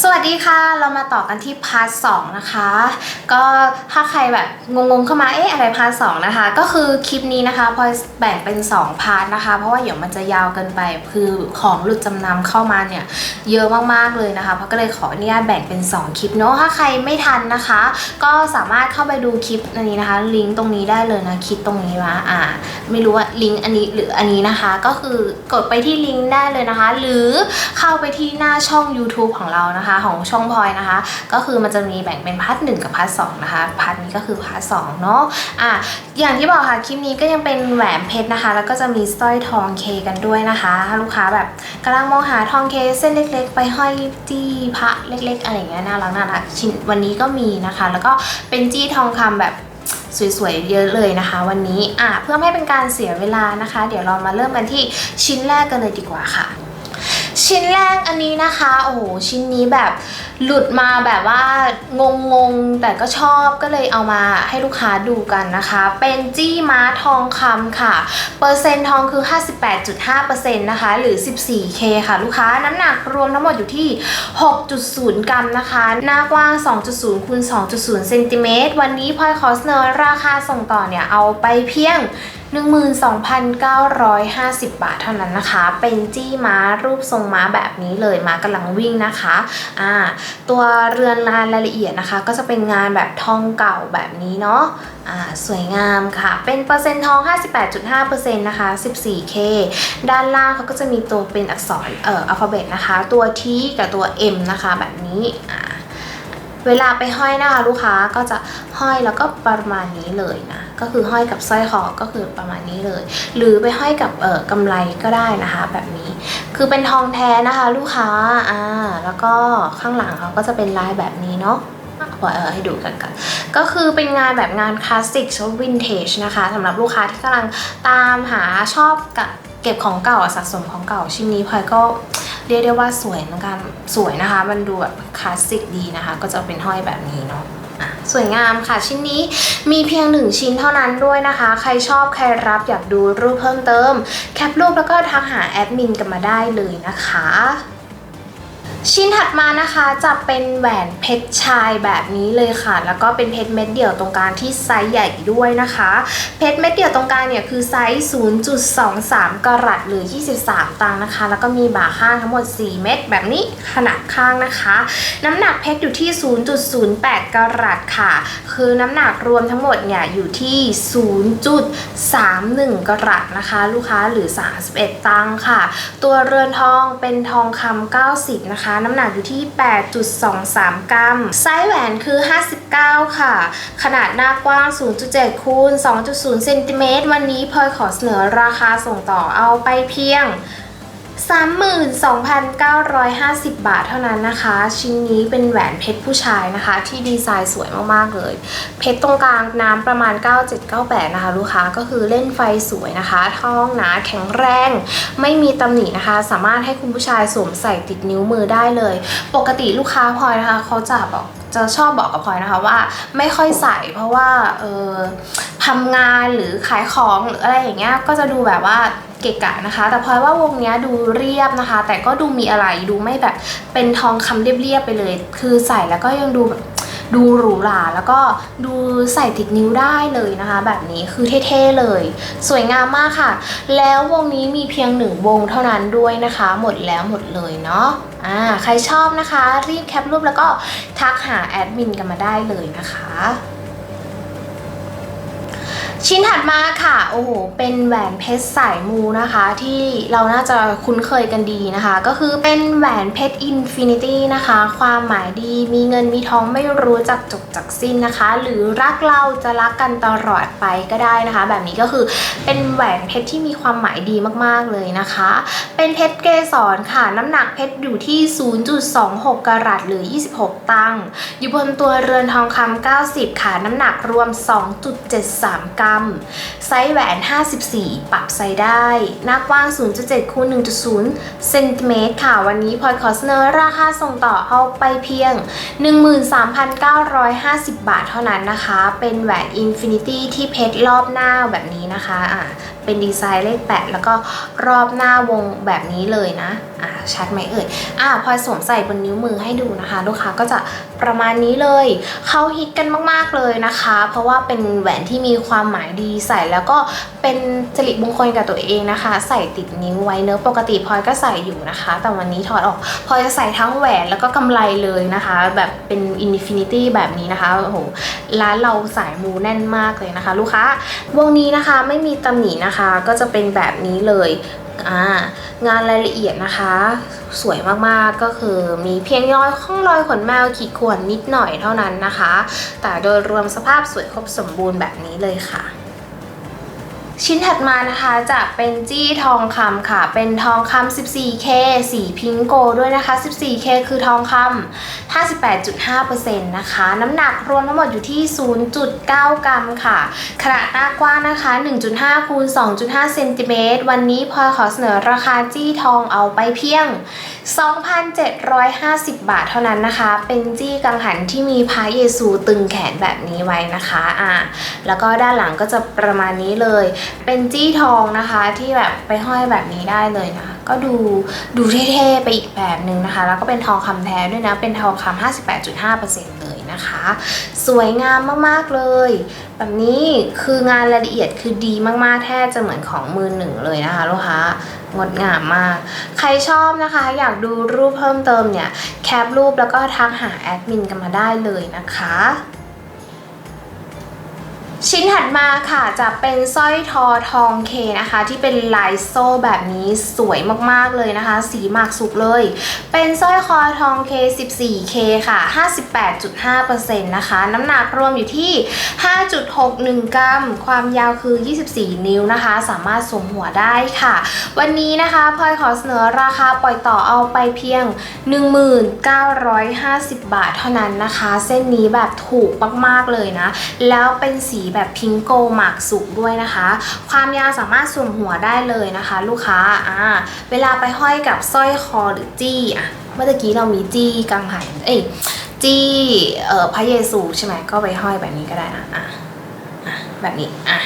สวัสดีค่ะ เรามาต่อกันที่พาร์ทสองนะคะ ก็ถ้าใครแบบงงๆเข้ามา เอ๊ะอะไรพาร์ทสองนะคะ ก็คือคลิปนี้นะคะพอยแบ่งเป็น 2 พาร์ทนะคะ เพราะว่าเดี๋ยวมันจะยาวเกินไป คือของหลุดจำนำเข้ามาเนี่ยเยอะมากๆเลยนะคะ เพราะก็เลยขออนุญาตแบ่งเป็น 2 คลิปเนาะ ถ้าใครไม่ทันนะคะ ก็สามารถเข้าไปดูคลิปอันนี้นะคะ ลิงก์ตรงนี้ได้เลยนะคลิปตรงนี้ว่าอ่า ไม่รู้ว่าลิงก์อันนี้หรืออันนี้นะคะ ก็คือกดไปที่ลิงก์ได้เลยนะคะ หรือเข้าไปที่หน้าช่อง YouTube ของเรานะคะของช่องพลอยนะคะ ก็คือมันจะมีแบ่งเป็นพาร์ทหนึ่งกับพาร์ทสองนะคะพาร์ทนี้ก็คือพาร์ทสองเนาะอะอย่างที่บอกค่ะคลิปนี้ก็ยังเป็นแหวนเพชรนะคะ แล้วก็จะมีสร้อยทองเคกันด้วยนะคะถ้าลูกค้าแบบกำลังมองหาทองเคเส้นเล็ก ๆ ไปห้อยจี้พระเล็ก ๆ อะไรอย่างเงี้ยน่ารักน่ารักชิ้นวันนี้ก็มีนะคะ แล้วก็เป็นจี้ทองคำแบบสวยๆ เยอะเลยนะคะ วันนี้อะเพื่อไม่เป็นการเสียเวลานะคะ เดี๋ยวเรามาเริ่มกันที่ชิ้นแรกกันเลยดีกว่าค่ะ ชิ้นแรกอันนี้นะคะ โอ้โหชิ้นนี้แบบหลุดมาแบบว่างงๆแต่ก็ชอบก็เลยเอามาให้ลูกค้าดูกันนะคะ เป็นจี้ม้าทองคำค่ะ เปอร์เซ็นต์ทองคือ 58.5%นะคะ หรือ 14K ค่ะ ลูกค้าน้ำหนักรวมทั้งหมดอยู่ที่ 6.0 กรัมนะคะ หน้ากว้าง 2.0คูณ2.0เซนติเมตรวันนี้พลอยขอสเนอร์ราคาส่งต่อเนี่ย เอาไปเพียง 12,950 บาทเท่านั้นนะคะ เป็นจี้ม้ารูปทรงม้าแบบนี้เลยม้ากำลังวิ่งนะคะอ่าตัวเรือนงานรายละเอียดนะคะ ก็จะเป็นงานแบบทองเก่าแบบนี้เนาะอ่าสวยงามค่ะ เป็นเปอร์เซ็นต์ทอง 58.5%นะคะ 14K ด้านล่างเขาก็จะมีตัวเป็นอักษรเอ่ออัลฟาเบตนะคะ ตัว T กับตัว M นะคะแบบนี้อ่าเวลาไปห้อยนะคะลูกค้าก็จะห้อยแล้วก็ประมาณนี้เลยนะ ก็คือห้อยกับสร้อยคอก็คือประมาณนี้เลย หรือไปห้อยกับเออกำไรก็ได้นะคะ แบบนี้คือเป็นทองแท้นะคะ ลูกค้าอ่าแล้วก็ข้างหลังเขาก็จะเป็นลายแบบนี้เนาะขอเออให้ดูกันกันก็คือเป็นงานแบบงานคลาสสิกชวินเทจนะคะสำหรับลูกค้าที่กำลังตามหาชอบกับเก็บของเก่าสะสมของเก่าชิ้นนี้พลอยก็เรียกได้ว่าสวยเหมือนกันสวยนะคะ มันดูแบบคลาสสิกดีนะคะ ก็จะเป็นห้อยแบบนี้เนาะ สวยงามค่ะ ชิ้นนี้มีเพียงหนึ่งชิ้นเท่านั้นด้วยนะคะ ใครชอบใครรับอยากดูรูปเพิ่มเติม แคปรูปแล้วก็ทักหาแอดมินกันมาได้เลยนะคะ ชิ้นถัดมานะคะจะเป็นแหวนเพชรชายแบบนี้เลยค่ะ แล้วก็เป็นเพชรเม็ดเดี่ยวตรงกลางที่ไซส์ใหญ่ด้วยนะคะ เพชรเม็ดเดี่ยวตรงกลางเนี่ยคือไซส์ 0.23 กรัตหรือ 23 ตังค์นะคะ แล้วก็มีบ่าข้างทั้งหมด 4 เม็ดแบบนี้ขนาดข้างนะคะ น้ำหนักเพชรอยู่ที่ 0.08 กรัตค่ะ คือน้ำหนักรวมทั้งหมดเนี่ยอยู่ที่ 0.31 กรัตนะคะ ลูกค้าหรือ 31 ตังค์ค่ะ ตัวเรือนทองเป็นทองคำ90นะคะน้ำหนักอยู่ที่ 8.23 กรัม ไซส์แหวนคือ 59 ค่ะ ขนาดหน้ากว้าง 0.7 คูณ 2.0 เซนติเมตร วันนี้พลอยขอเสนอราคาส่งต่อเอาไปเพียง 32,950 บาทเท่านั้นนะคะ ชิ้นนี้เป็นแหวนเพชรผู้ชายนะคะ ที่ดีไซน์สวยมากๆเลย เพชรตรงกลางน้ำประมาณ 9798 นะคะ ลูกค้าก็คือเล่นไฟสวยนะคะ ท้องหนาแข็งแรง ไม่มีตำหนินะคะ สามารถให้คุณผู้ชายสวมใส่ติดนิ้วมือได้เลย ปกติลูกค้าพลอยนะคะ เขาจะบอก จะชอบบอกกับพลอยนะคะว่าไม่ค่อยใส่เพราะว่าเออทำงานหรือขายของหรืออะไรอย่างเงี้ยก็จะดูแบบว่าเกะกะนะคะ แต่พลอยว่าวงนี้ดูเรียบนะคะ แต่ก็ดูมีอะไรดูไม่แบบเป็นทองคำเรียบๆไปเลย คือใส่แล้วก็ยังดูแบบ ดูหรูหราแล้วก็ดูใส่ติดนิ้วได้เลยนะคะ แบบนี้คือเท่ๆเลย สวยงามมากค่ะ แล้ววงนี้มีเพียงหนึ่งวงเท่านั้นด้วยนะคะ หมดแล้วหมดเลยเนาะอ่าใครชอบนะคะ รีบแคปรูปแล้วก็ทักหาแอดมินกันมาได้เลยนะคะ ชิ้นถัดมาค่ะ โอ้โห เป็นแหวนเพชรสายมูนะคะ ที่เราน่าจะคุ้นเคยกันดีนะคะ ก็คือเป็นแหวนเพชรอินฟินิตี้นะคะ ความหมายดีมีเงินมีทองไม่รู้จักจบจากสิ้นนะคะ หรือรักเราจะรักกันตลอดไปก็ได้นะคะ แบบนี้ก็คือเป็นแหวนเพชรที่มีความหมายดีมากๆเลยนะคะ เป็นเพชรเกสรค่ะ น้ำหนักเพชรอยู่ที่ 0.26 กรัตหรือ 26 ตังค์อยู่บนตัวเรือนทองคำ90 ค่ะ น้ำหนักรวม 2.73กรัมไซส์แหวน 54 ปรับไซส์ได้ หน้ากว้าง 0.7คูณ1.0เซนติเมตรค่ะ วันนี้พลอยขอเสนอราคาส่งต่อเอาไปเพียง 13,950 บาทเท่านั้นนะคะ เป็นแหวนอินฟินิตี้ที่เพชรรอบหน้าแบบนี้นะคะอะเป็นดีไซน์เลขแปดแล้วก็รอบหน้าวงแบบนี้เลยนะ อ่าชัดไหมเอ่ยอ่าพลอยสวมใส่บนนิ้วมือให้ดูนะคะ ลูกค้าก็จะประมาณนี้เลยเขาฮิตกันมากๆเลยนะคะ เพราะว่าเป็นแหวนที่มีความหมายดีใส่แล้วก็เป็นสิริมงคลกับตัวเองนะคะ ใส่ติดนิ้วไว้เนื้อปกติพลอยก็ใส่อยู่นะคะ แต่วันนี้ถอดออกพลอยจะใส่ทั้งแหวนแล้วก็กำไรเลยนะคะ แบบเป็นอินฟินิตี้แบบนี้นะคะโอ้โหร้านเราสายมูแน่นมากเลยนะคะ ลูกค้าวงนี้นะคะไม่มีตำหนินะคะก็จะเป็นแบบนี้เลย อ่างานรายละเอียดนะคะ สวยมากๆก็คือมีเพียงย้อยข้องรอยขนแมวขีดข่วนนิดหน่อยเท่านั้นนะคะ แต่โดยรวมสภาพสวยครบสมบูรณ์แบบนี้เลยค่ะ ชิ้นถัดมานะคะจะเป็นจี้ทองคำค่ะ เป็นทองคำ 14K สีพิงโกด้วยนะคะ 14K คือทองคำ 58.5%นะคะ น้ำหนักรวมทั้งหมดอยู่ที่ 0.9 กรัมค่ะ ขนาดหน้ากว้างนะคะ 1.5คูณ2.5เซนติเมตรวันนี้พอขอเสนอราคาจี้ทองเอาไปเพียง 2,750 บาทเท่านั้นนะคะ เป็นจี้กังหันที่มีพระเยซูตึงแขนแบบนี้ไว้นะคะ อ่า แล้วก็ด้านหลังก็จะประมาณนี้เลยเป็นจี้ทองนะคะที่แบบไปห้อยแบบนี้ได้เลยนะคะก็ดูดูเท่ๆไปอีกแบบหนึ่งนะคะ แล้วก็เป็นทองคำแท้ด้วยนะ เป็นทองคำ58.5%เลยนะคะ สวยงามมากๆเลย แบบนี้คืองานรายละเอียดคือดีมากๆ แทบจะเหมือนของมือหนึ่งเลยนะคะลูกค้างดงามมาก ใครชอบนะคะ อยากดูรูปเพิ่มเติมเนี่ย แคปรูปแล้วก็ทักหาแอดมินกันมาได้เลยนะคะ ชิ้นถัดมาค่ะจะเป็นสร้อยทอทองเคนะคะ ที่เป็นลายโซ่แบบนี้สวยมากๆเลยนะคะ สีหมากสุกเลย เป็นสร้อยคอทองเค 14K ค่ะ 58.5%นะคะ น้ำหนักรวมอยู่ที่ 5.61 กรัม ความยาวคือ 24 นิ้วนะคะ สามารถสวมหัวได้ค่ะ วันนี้นะคะพลอยขอเสนอราคาปล่อยต่อเอาไปเพียง 1950 บาทเท่านั้นนะคะ เส้นนี้แบบถูกมากๆเลยนะ แล้วเป็นสีแบบพิงโกหมากสุกด้วยนะคะ ความยาวสามารถสวมหัวได้เลยนะคะ ลูกค้าอ่าเวลาไปห้อยกับสร้อยคอหรือจี้อะเมื่อกี้เรามีจี้กังหันเอ้ยจี้เอ่อพระเยซูใช่ไหมก็ไปห้อยแบบนี้ก็ได้นะอะอะแบบนี้อะ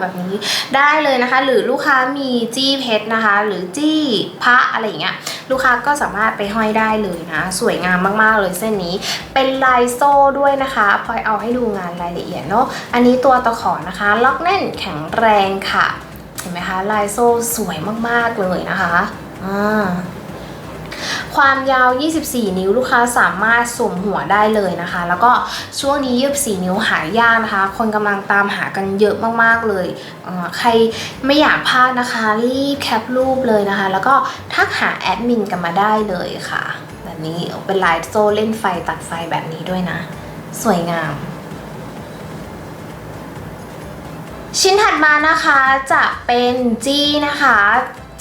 แบบนี้ได้เลยนะคะ หรือลูกค้ามีจี้เพชรนะคะ หรือจี้พระอะไรอย่างเงี้ยลูกค้าก็สามารถไปห้อยได้เลยนะ สวยงามมากๆเลยเส้นนี้ เป็นลายโซ่ด้วยนะคะพลอยเอาให้ดูงานรายละเอียดเนาะอันนี้ตัวตะขอนะคะ ล็อกแน่นแข็งแรงค่ะ เห็นไหมคะลายโซ่สวยมากๆเลยนะคะอ่า ความยาว 24 นิ้วลูกค้าสามารถสวมหัวได้เลยนะคะ แล้วก็ช่วงนี้24นิ้วหายากนะคะ คนกำลังตามหากันเยอะมากๆเลยเอ่อใครไม่อยากพลาดนะคะ รีบแคปรูปเลยนะคะ แล้วก็ทักหาแอดมินกันมาได้เลยค่ะ แบบนี้เป็นลายโซ่เล่นไฟตัดไฟแบบนี้ด้วยนะ สวยงามชิ้นถัดมานะคะจะเป็นจี้นะคะ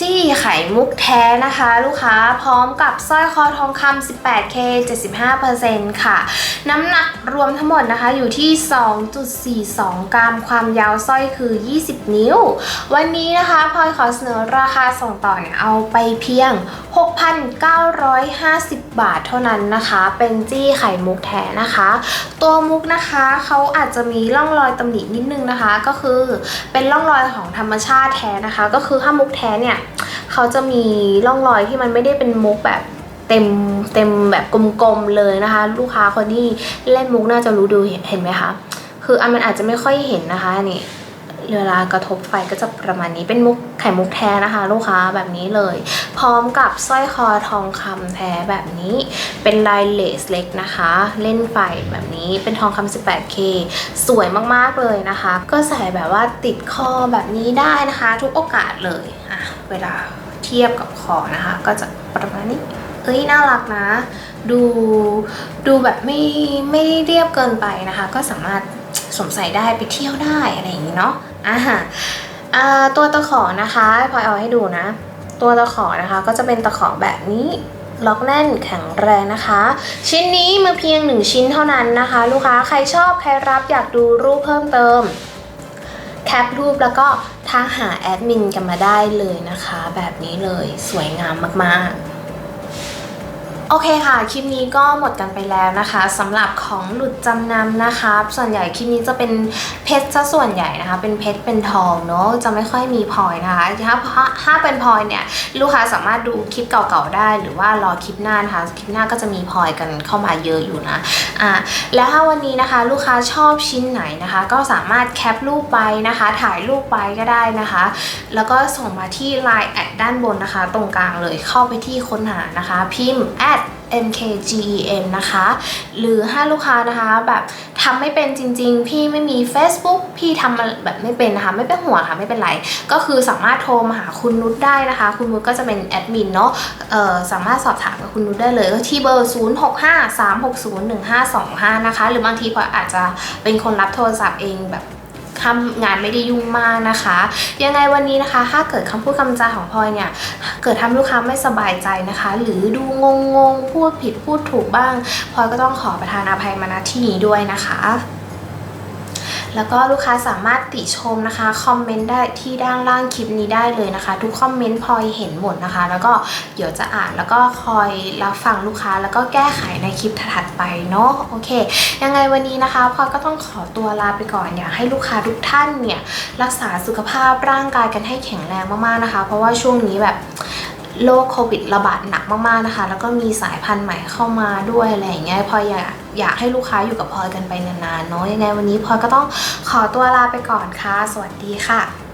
จี้ไข่มุกแท้นะคะ ลูกค้าพร้อมกับสร้อยคอทองคำ 18K 75%ค่ะ น้ำหนักรวมทั้งหมดนะคะอยู่ที่ 2.42 กรัม ความยาวสร้อยคือ 20 นิ้ว วันนี้นะคะพลอยขอเสนอราคาส่งต่อเนี่ยเอาไปเพียง 6,950 บาทเท่านั้นนะคะ เป็นจี้ไข่มุกแท้นะคะ ตัวมุกนะคะเขาอาจจะมีร่องรอยตำหนินิดนึงนะคะ ก็คือเป็นร่องรอยของธรรมชาติแท้นะคะ ก็คือถ้ามุกแท้เนี่ยเขาจะมีร่องรอยที่มันไม่ได้เป็นมุกแบบเต็มเต็มแบบกลมๆเลยนะคะ ลูกค้าคนที่เล่นมุกน่าจะรู้ดูเห็นเห็นไหมคะคืออันมันอาจจะไม่ค่อยเห็นนะคะนี่ เวลากระทบไฟก็จะประมาณนี้เป็นมุกไข่มุกแท้นะคะ ลูกค้าแบบนี้เลย พร้อมกับสร้อยคอทองคำแท้แบบนี้เป็นลายเลสเล็กนะคะ เล่นไฟแบบนี้เป็นทองคำ 18K สวยมากๆเลยนะคะ ก็ใส่แบบว่าติดคอแบบนี้ได้นะคะ ทุกโอกาสเลยอะเวลาเทียบกับคอนะคะ ก็จะประมาณนี้เอ้ยน่ารักนะ ดูดูแบบไม่ไม่เรียบเกินไปนะคะ ก็สามารถสวมใส่ได้ไปเที่ยวได้อะไรอย่างนี้เนาะ อ่าอ่าตัวตะขอนะคะพลอยเอาให้ดูนะ ตัวตะขอนะคะก็จะเป็นตะขอแบบนี้ล็อกแน่นแข็งแรงนะคะ ชิ้นนี้มือเพียงหนึ่งชิ้นเท่านั้นนะคะ ลูกค้าใครชอบใครรับอยากดูรูปเพิ่มเติม แคปรูปแล้วก็ทักหาแอดมินกันมาได้เลยนะคะ แบบนี้เลยสวยงามมากๆ โอเคค่ะ คลิปนี้ก็หมดกันไปแล้วนะคะสำหรับของหลุดจำนำนะคะ ส่วนใหญ่คลิปนี้จะเป็นเพชรซะส่วนใหญ่นะคะ เป็นเพชรเป็นทองเนาะจะไม่ค่อยมีพลอยนะคะถ้าถ้าเป็นพลอยเนี่ยลูกค้าสามารถดูคลิปเก่าๆได้ หรือว่ารอคลิปหน้านะคะคลิปหน้าก็จะมีพลอยกันเข้ามาเยอะอยู่นะอะแล้วถ้าวันนี้นะคะลูกค้าชอบชิ้นไหนนะคะ ก็สามารถแคปรูปไปนะคะ ถ่ายรูปไปก็ได้นะคะ แล้วก็ส่งมาที่ Line แอดด้านบนนะคะ ตรงกลางเลยเข้าไปที่ค้นหานะคะ พิมพ์ at mkgem นะคะ หรือถ้าลูกค้านะคะแบบทำไม่เป็นจริง ๆ พี่ไม่มี Facebook พี่ทำแบบไม่เป็นนะคะ ไม่เป็นห่วงค่ะไม่เป็นไร ก็คือสามารถโทรมาหาคุณนุชได้นะคะ คุณนุชก็จะเป็นแอดมินเนาะสามารถสอบถามกับคุณนุชได้เลยที่เบอร์ 0653601525 นะคะ หรือบางทีพออาจจะเป็นคนรับโทรศัพท์เองแบบ ทำงานไม่ได้ยุ่งมากนะคะ ยังไงวันนี้นะคะ ถ้าเกิดคำพูดคำจาของพลอยเนี่ย เกิดทำลูกค้าไม่สบายใจนะคะ หรือดูงงงพูดผิดพูดถูกบ้างพลอยก็ต้องขอประทานอภัยมาณที่นี้ด้วยนะคะ แล้วก็ลูกค้าสามารถติชมนะคะคอมเมนต์ได้ที่ด้านล่างคลิปนี้ได้เลยนะคะ ทุกคอมเมนต์พลอยเห็นหมดนะคะ แล้วก็เดี๋ยวจะอ่านแล้วก็คอยรับฟังลูกค้า แล้วก็แก้ไขในคลิปถัดไปเนาะโอเค ยังไงวันนี้นะคะพลอยก็ต้องขอตัวลาไปก่อนอยากให้ลูกค้าทุกท่านเนี่ยรักษาสุขภาพร่างกายกันให้แข็งแรงมากๆนะคะ เพราะว่าช่วงนี้แบบโรคโควิดระบาดหนักมากๆนะคะ แล้วก็มีสายพันธุ์ใหม่เข้ามาด้วยอะไรอย่างเงี้ยพลอยอยาก อยากให้ลูกค้าอยู่กับพลอยกันไปนานๆเนาะยังไงวันนี้พลอยก็ต้องขอตัวลาไปก่อนค่ะ สวัสดีค่ะ